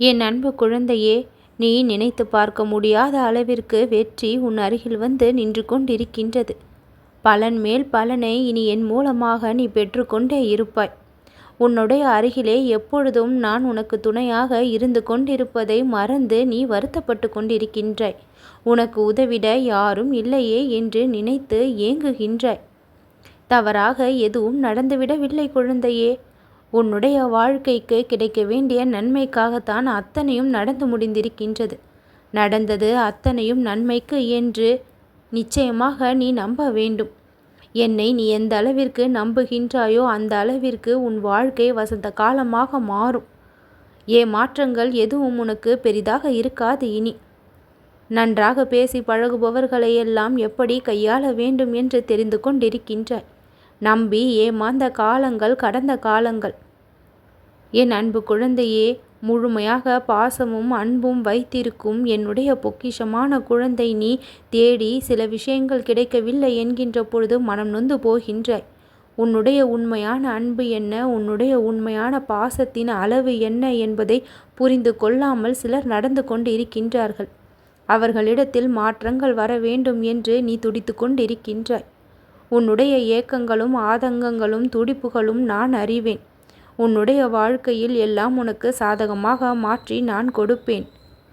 என் அன்பு குழந்தையே நீ நினைத்து பார்க்க முடியாத அளவிற்கு வெற்றி உன் அருகில் வந்து நின்று கொண்டிருக்கின்றது. பலன் மேல் பலனை இனி என் மூலமாக நீ பெற்றுக்கொண்டே இருப்பாய். உன்னுடைய அருகிலே எப்பொழுதும் நான் உனக்கு துணையாக இருந்து கொண்டிருப்பதை மறந்து நீ வருத்தப்பட்டு கொண்டிருக்கின்றாய். உனக்கு உதவிட யாரும் இல்லையே என்று நினைத்து ஏங்குகின்றாய். தவறாக எதுவும் நடந்துவிடவில்லை குழந்தையே உன்னுடைய வாழ்க்கைக்கு கிடைக்க வேண்டிய நன்மைக்காகத்தான் அத்தனையும் நடந்து முடிந்திருக்கின்றது. நடந்தது அத்தனையும் நன்மைக்கு என்று நிச்சயமாக நீ நம்ப வேண்டும். என்னை நீ எந்த அளவிற்கு நம்புகின்றாயோ அந்த அளவிற்கு உன் வாழ்க்கை வசந்த காலமாக மாறும். ஏமாற்றங்கள் எதுவும் உனக்கு பெரிதாக இருக்காது இனி. நன்றாக பேசி பழகுபவர்களையெல்லாம் எப்படி கையாள வேண்டும் என்று தெரிந்து கொண்டிருக்கின்றாய். நம்பி ஏமாந்த காலங்கள் கடந்த காலங்கள். என் அன்பு குழந்தையே முழுமையாக பாசமும் அன்பும் வைத்திருக்கும் என்னுடைய பொக்கிஷமான குழந்தை நீ தேடி சில விஷயங்கள் கிடைக்கவில்லை என்கின்ற பொழுது மனம் நொந்து போகின்றாய். உன்னுடைய உண்மையான அன்பு என்ன? உன்னுடைய உண்மையான பாசத்தின் அளவு என்ன என்பதை புரிந்து கொள்ளாமல் சிலர் நடந்து கொண்டு இருக்கின்றார்கள். அவர்களிடத்தில் மாற்றங்கள் வர வேண்டும் என்று நீ துடித்து கொண்டிருக்கின்றாய். உன்னுடைய ஏக்கங்களும் ஆதங்கங்களும் துடிப்புகளும் நான் அறிவேன். உன்னுடைய வாழ்க்கையில் எல்லாம் உனக்கு சாதகமாக மாற்றி நான் கொடுப்பேன்.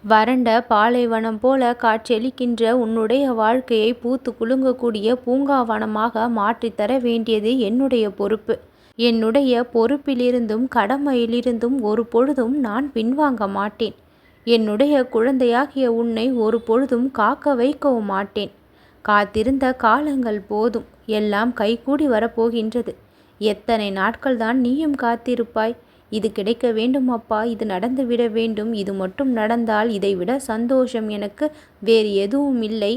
வறண்ட பாலைவனம் போல காட்சியளிக்கின்ற உன்னுடைய வாழ்க்கையை பூத்து குலுங்கக்கூடிய பூங்காவனமாக மாற்றித்தர வேண்டியது என்னுடைய பொறுப்பு. என்னுடைய பொறுப்பிலிருந்தும் கடமையிலிருந்தும் ஒரு பொழுதும் நான் பின்வாங்க மாட்டேன். என்னுடைய குழந்தையாகிய உன்னை ஒரு பொழுதும் காக்க வைக்கவும் மாட்டேன். காத்திருந்த காலங்கள் போதும். எல்லாம் கைகூடி வரப்போகின்றது. எத்தனை நாட்கள் தான் நீயும் காத்திருப்பாய்? இது கிடைக்க வேண்டும் அப்பா இது நடந்துவிட வேண்டும். இது மட்டும் நடந்தால் இதைவிட சந்தோஷம் எனக்கு. வேறு எதுவும் இல்லை.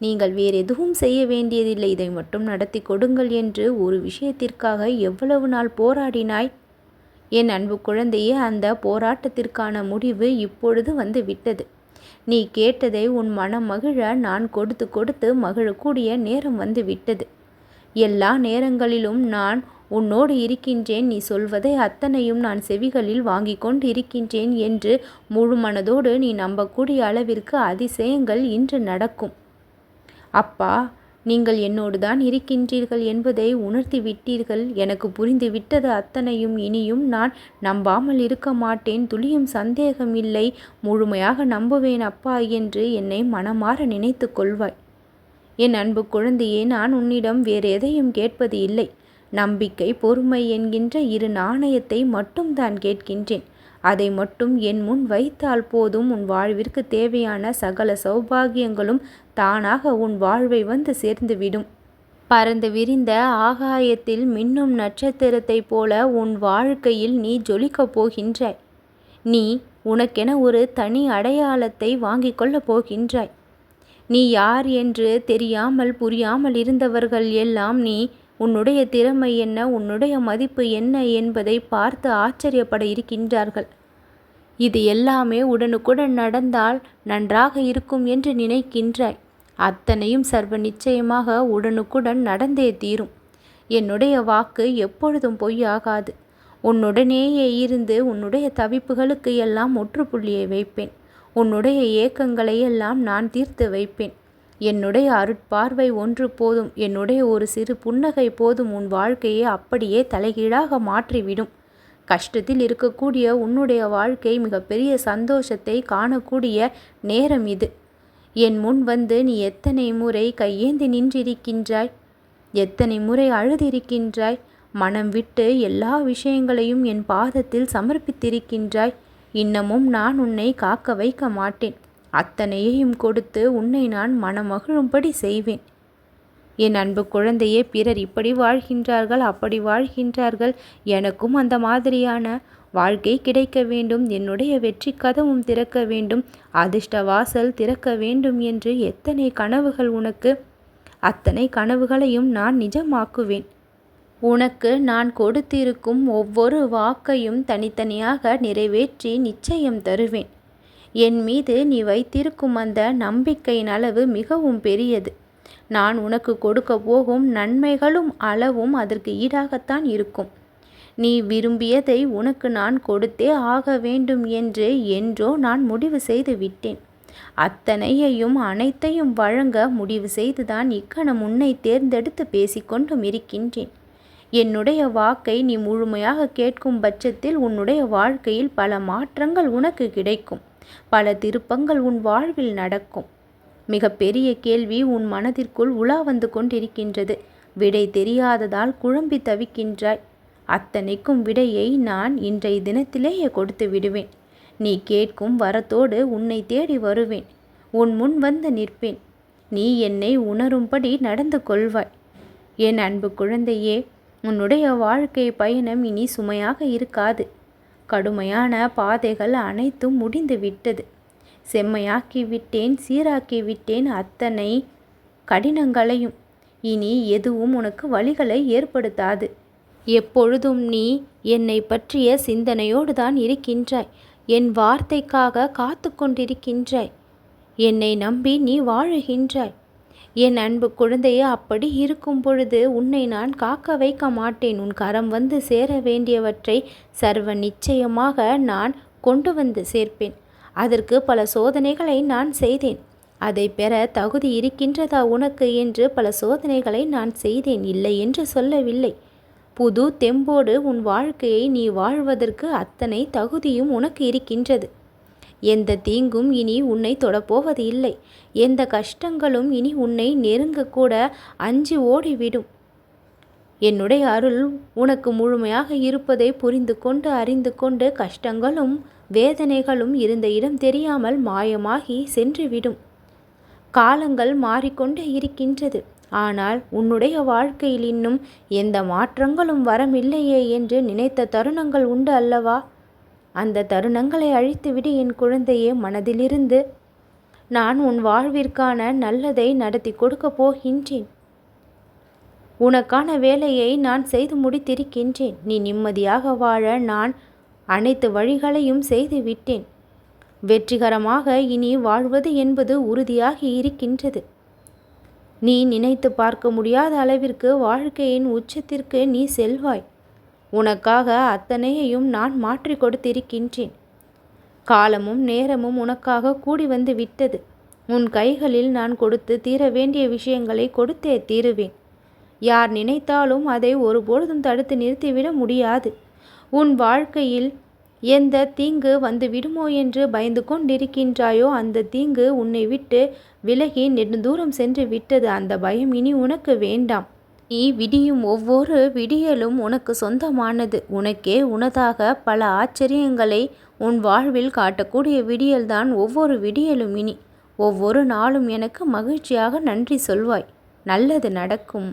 நீங்கள் வேறு எதுவும் செய்ய வேண்டியதில்லை. இதை மட்டும் நடத்தி கொடுங்கள் என்று ஒரு விஷயத்திற்காக எவ்வளவு நாள் போராடினாய்? என் அன்பு குழந்தையே அந்த போராட்டத்திற்கான முடிவு இப்பொழுது வந்து விட்டது. நீ கேட்டதை உன் மனம் மகிழ நான் கொடுத்து கொடுத்து மகிழக்கூடிய நேரம் வந்து விட்டது. எல்லா நேரங்களிலும் நான் உன்னோடு இருக்கின்றேன். நீ சொல்வதை அத்தனையும் நான் செவிகளில் வாங்கி கொண்டு இருக்கின்றேன் என்று முழு மனதோடு நீ நம்பக்கூடிய அளவிற்கு அதிசயங்கள் இன்று நடக்கும். அப்பா நீங்கள் என்னோடு தான் இருக்கின்றீர்கள் என்பதை உணர்த்தி விட்டீர்கள் எனக்கு புரிந்து விட்டது அத்தனையும். இனியும் நான் நம்பாமல் இருக்க மாட்டேன். துளியும் சந்தேகம் இல்லை. முழுமையாக நம்புவேன் அப்பா என்று என்னை மனமாற நினைத்து கொள்வாய். என் அன்பு குழந்தையே நான் உன்னிடம் வேறு எதையும் கேட்பது இல்லை. நம்பிக்கை பொறுமை என்கின்ற இரு நாணயத்தை மட்டும் தான் கேட்கின்றேன். அதை மட்டும் என் முன் வைத்தால் போதும். உன் வாழ்விற்கு தேவையான சகல சௌபாகியங்களும் தானாக உன் வாழ்வை வந்து சேர்ந்துவிடும். பறந்து விரிந்த ஆகாயத்தில் மின்னும் நட்சத்திரத்தைப் போல உன் வாழ்க்கையில் நீ ஜொலிக்கப் போகின்றாய். நீ உனக்கென ஒரு தனி அடையாளத்தை வாங்கிக் கொள்ளப் போகின்றாய். நீ யார் என்று தெரியாமல் புரியாமல் இருந்தவர்கள் எல்லாம் நீ உன்னுடைய திறமை என்ன உன்னுடைய மதிப்பு என்ன என்பதை பார்த்து ஆச்சரியப்பட இருக்கின்றார்கள். இது எல்லாமே உடனுக்குடன் நடந்தால் நன்றாக இருக்கும் என்று நினைக்கின்றாய். அத்தனையும் சர்வ நிச்சயமாக உடனுக்குடன் நடந்தே தீரும். என்னுடைய வாக்கு எப்பொழுதும் பொய்யாகாது. உன்னுடனேயே இருந்து உன்னுடைய தவிப்புகளுக்கு எல்லாம் முற்றுப்புள்ளியை வைப்பேன். உன்னுடைய ஏக்கங்களை எல்லாம் நான் தீர்த்து வைப்பேன். என்னுடைய அருட்பார்வை ஒன்று போதும் என்னுடைய ஒரு சிறு புன்னகை போதும் உன் வாழ்க்கையை அப்படியே தலைகீழாக மாற்றிவிடும். கஷ்டத்தில் இருக்கக்கூடிய உன்னுடைய வாழ்க்கை மிகப்பெரிய சந்தோஷத்தை காணக்கூடிய நேரம் இது. என் முன் வந்து நீ எத்தனை முறை கையேந்தி நின்றிருக்கின்றாய்? எத்தனை முறை அழுதிருக்கின்றாய்? மனம் விட்டு எல்லா விஷயங்களையும் என் பாதத்தில் சமர்ப்பித்திருக்கின்றாய். இன்னமும் நான் உன்னை காக்க வைக்க மாட்டேன். அத்தனையையும் கொடுத்து உன்னை நான் மனமகிழும்படி செய்வேன். என் அன்பு குழந்தையே பிறர் இப்படி வாழ்கின்றார்கள் அப்படி வாழ்கின்றார்கள். எனக்கும் அந்த மாதிரியான வாழ்க்கை கிடைக்க வேண்டும். என்னுடைய வெற்றி கதவும் திறக்க வேண்டும். அதிர்ஷ்ட வாசல் திறக்க வேண்டும் என்று எத்தனை கனவுகள் உனக்கு. அத்தனை கனவுகளையும் நான் நிஜமாக்குவேன். உனக்கு நான் கொடுத்திருக்கும் ஒவ்வொரு வாக்கையும் தனித்தனியாக நிறைவேற்றி நிச்சயம் தருவேன். என் மீது நீ வைத்திருக்கும் அந்த நம்பிக்கையின் அளவு மிகவும் பெரியது. நான் உனக்கு கொடுக்க போகும் நன்மைகளும் அளவும் அதற்கு ஈடாகத்தான் இருக்கும். நீ விரும்பியதை உனக்கு நான் கொடுத்தே ஆக வேண்டும் என்று என்றோ நான் முடிவு செய்து விட்டேன். அத்தனையையும் அனைத்தையும் வழங்க முடிவு செய்துதான் இக்கணம் உன்னை தேர்ந்தெடுத்து பேசிக்கொண்டும் இருக்கின்றேன். என்னுடைய வாக்கை நீ முழுமையாக கேட்கும் பட்சத்தில் உன்னுடைய வாழ்க்கையில் பல மாற்றங்கள் உனக்கு கிடைக்கும். பல திருப்பங்கள் உன் வாழ்வில் நடக்கும். மிகப்பெரிய கேள்வி உன் மனதிற்குள் உலா வந்து கொண்டிருக்கின்றது. விடை தெரியாததால் குழம்பி தவிக்கின்றாய். அத்தனைக்கும் விடையை நான் இன்றைய தினத்திலேயே கொடுத்து விடுவேன். நீ கேட்கும் வரத்தோடு உன்னை தேடி வருவேன். உன் முன் வந்து நிற்பேன். நீ என்னை உணரும்படி நடந்து கொள்வாய். என் அன்பு குழந்தையே உன்னுடைய வாழ்க்கை பயணம் இனி சுமையாக இருக்காது. கடுமையான பாதைகள் அனைத்தும் முடிந்து விட்டது. செம்மையாக்கி விட்டேன் சீராக்கி விட்டேன் அத்தனை கடினங்களையும். இனி எதுவும் உனக்கு வழிகளை ஏற்படுத்தாது. எப்பொழுதும் நீ என்னை பற்றிய சிந்தனையோடு தான் இருக்கின்றாய். என் வார்த்தைக்காக காத்து கொண்டிருக்கின்றாய் என்னை நம்பி நீ வாழுகின்றாய். என் அன்பு குழந்தையே அப்படி இருக்கும் பொழுது உன்னை நான் காக்க வைக்க மாட்டேன். உன் கரம் வந்து சேர வேண்டியவற்றை சர்வ நிச்சயமாக நான் கொண்டு வந்து சேர்ப்பேன். அதற்கு பல சோதனைகளை நான் செய்தேன். அதை பெற தகுதி இருக்கின்றதா உனக்கு என்று பல சோதனைகளை நான் செய்தேன். இல்லை என்று சொல்லவில்லை. புது தெம்போடு உன் வாழ்க்கையை நீ வாழ்வதற்கு அத்தனை தகுதியும் உனக்கு இருக்கின்றது. எந்த தீங்கும் இனி உன்னை தொடப்போவது இல்லை எந்த கஷ்டங்களும் இனி உன்னை நெருங்கக்கூட அஞ்சு ஓடிவிடும். என்னுடைய அருள் உனக்கு முழுமையாக இருப்பதை புரிந்து கொண்டு அறிந்து கொண்டு கஷ்டங்களும் வேதனைகளும் இருந்த இடம் தெரியாமல் மாயமாகி சென்றுவிடும். காலங்கள் மாறிக்கொண்டே இருக்கின்றது. ஆனால் உன்னுடைய வாழ்க்கையில் இன்னும் எந்த மாற்றங்களும் வரமில்லையே என்று நினைத்த தருணங்கள் உண்டு அல்லவா? அந்த தருணங்களை அழித்துவிடு என் குழந்தையே மனதிலிருந்து. நான் உன் வாழ்விற்கான நல்லதை நடத்தி கொடுக்கப் போகின்றேன். உனக்கான வேலையை நான் செய்து முடித்திருக்கின்றேன். நீ நிம்மதியாக வாழ நான் அனைத்து வழிகளையும் செய்து விட்டேன் வெற்றிகரமாக இனி வாழ்வது என்பது உறுதியாகி இருக்கின்றது. நீ நினைத்து பார்க்க முடியாத அளவிற்கு வாழ்க்கையின் உச்சத்திற்கு நீ செல்வாய். உனக்காக அத்தனையையும் நான் மாற்றி கொடுத்திருக்கின்றேன். காலமும் நேரமும் உனக்காக கூடி வந்து விட்டது. உன் கைகளில் நான் கொடுத்து தீர வேண்டிய விஷயங்களை கொடுத்தே தீருவேன். யார் நினைத்தாலும் அதை ஒருபொழுதும் தடுத்து நிறுத்திவிட முடியாது. உன் வாழ்க்கையில் எந்த தீங்கு வந்து விடுமோ என்று பயந்து கொண்டிருக்கின்றாயோ அந்த தீங்கு உன்னை விட்டு விலகி நெடுந்தூரம் சென்று விட்டது. அந்த பயம் இனி உனக்கு வேண்டாம். நீ விடியும் ஒவ்வொரு விடியலும் உனக்கு சொந்தமானது. உனக்கே உனதாக பல ஆச்சரியங்களை உன் வாழ்வில் காட்டக்கூடிய விடியல்தான் ஒவ்வொரு விடியலும் இனி. ஒவ்வொரு நாளும் எனக்கு மகிழ்ச்சியாக நன்றி சொல்வாய். நல்லது நடக்கும்.